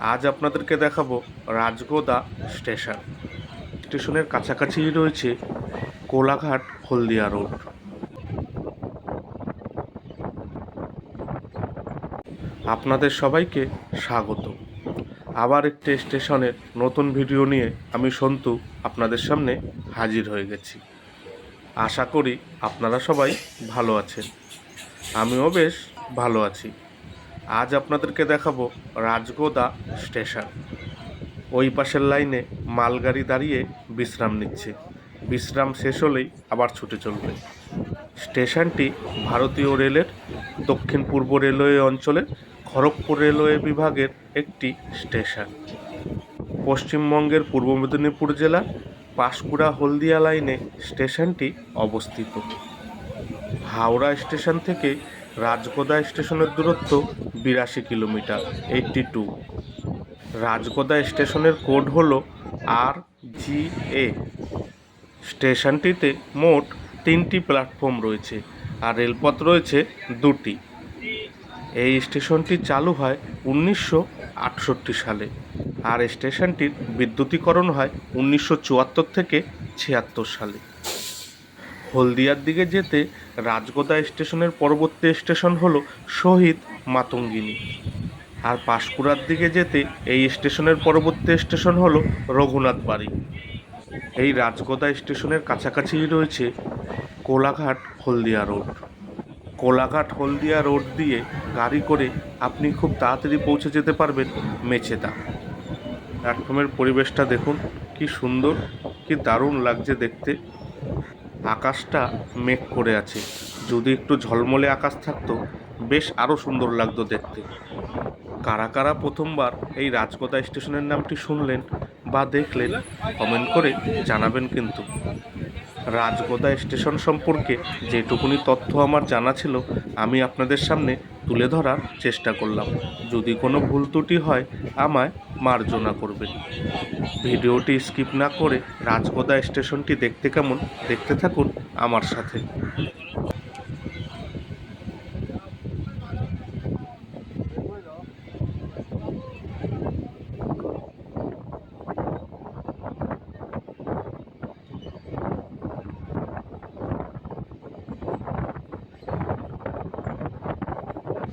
আজ আপনাদেরকে দেখাবো রাজগোদা স্টেশন। স্টেশনের কাছাকাছিই রয়েছে কোলাঘাট হলদিয়া রোড। আপনাদের সবাইকে স্বাগত। আবার একটি স্টেশনের নতুন ভিডিও নিয়ে আমি সন্তু আপনাদের সামনে হাজির হয়ে গেছি। আশা করি আপনারা সবাই ভালো আছেন। আমিও বেশ ভালো আছি। আজ আপনাদেরকে দেখাবো রাজগোদা স্টেশন। ওই পাশের লাইনে মালগাড়ি দাঁড়িয়ে বিশ্রাম নিচ্ছে। বিশ্রাম শেষ হলেই আবার ছুটে চলবে। স্টেশনটি ভারতীয় রেলের দক্ষিণ পূর্ব রেলওয়ে অঞ্চলের খড়গপুর রেলওয়ে বিভাগের একটি স্টেশন। পশ্চিমবঙ্গের পূর্ব মেদিনীপুর জেলার পাঁশকুড়া হলদিয়া লাইনে স্টেশনটি অবস্থিত। হাওড়া স্টেশন থেকে রাজগোদা স্টেশনের দূরত্ব বিরাশি কিলোমিটার এইটটি টু রাজগোদা স্টেশনের কোড হল আর জি এ। স্টেশনটিতে মোট তিনটি প্ল্যাটফর্ম রয়েছে আর রেলপথ রয়েছে দুটি। এই স্টেশনটি চালু হয় উনিশশো আটষট্টি সালে আর স্টেশনটির বিদ্যুতীকরণ হয় উনিশশো চুয়াত্তর থেকে ছিয়াত্তর সালে। হলদিয়ার দিকে যেতে রাজগোদা স্টেশনের পরবর্তী স্টেশন হলো শহীদ মাতঙ্গিনী। আর পাঁশকুড়ার দিকে যেতে এই স্টেশনের পরবর্তী স্টেশন হলো রঘুনাথ বাড়ি। এই রাজগোদা স্টেশনের কাছাকাছিই রয়েছে কোলাঘাট হলদিয়া রোড। কোলাঘাট হলদিয়া রোড দিয়ে গাড়ি করে আপনি খুব তাড়াতাড়ি পৌঁছে যেতে পারবেন মেচেদা প্ল্যাটফর্মের পরিবেশটা দেখুন, কি সুন্দর, কি দারুণ লাগছে দেখতে। আকাশটা মেঘ করে আছে। যদি একটু ঝলমলে আকাশ থাকতো, বেশ আরও সুন্দর লাগতো দেখতে। কারা কারা প্রথমবার এই রাজগোদা স্টেশনের নামটি শুনলেন বা দেখলেন কমেন্ট করে জানাবেন কিন্তু। রাজগোদা স্টেশন সম্পর্কে যেটুকুনি তথ্য আমার জানা ছিল, আমি আপনাদের সামনে তুলে ধরার চেষ্টা করলাম। যদি কোনো ভুল ত্রুটি হয়, আমায় মার্জনা করবেন। ভিডিওটি স্কিপ না করে রাজগোদা স্টেশনটি দেখতে কেমন দেখতে থাকুন আমার সাথে।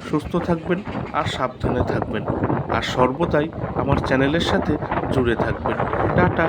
সুস্থ থাকবেন আর সাবধানে থাকবেন। আর সর্বদাই আমার চ্যানেলের সাথে জুড়ে থাকবেন। টাটা।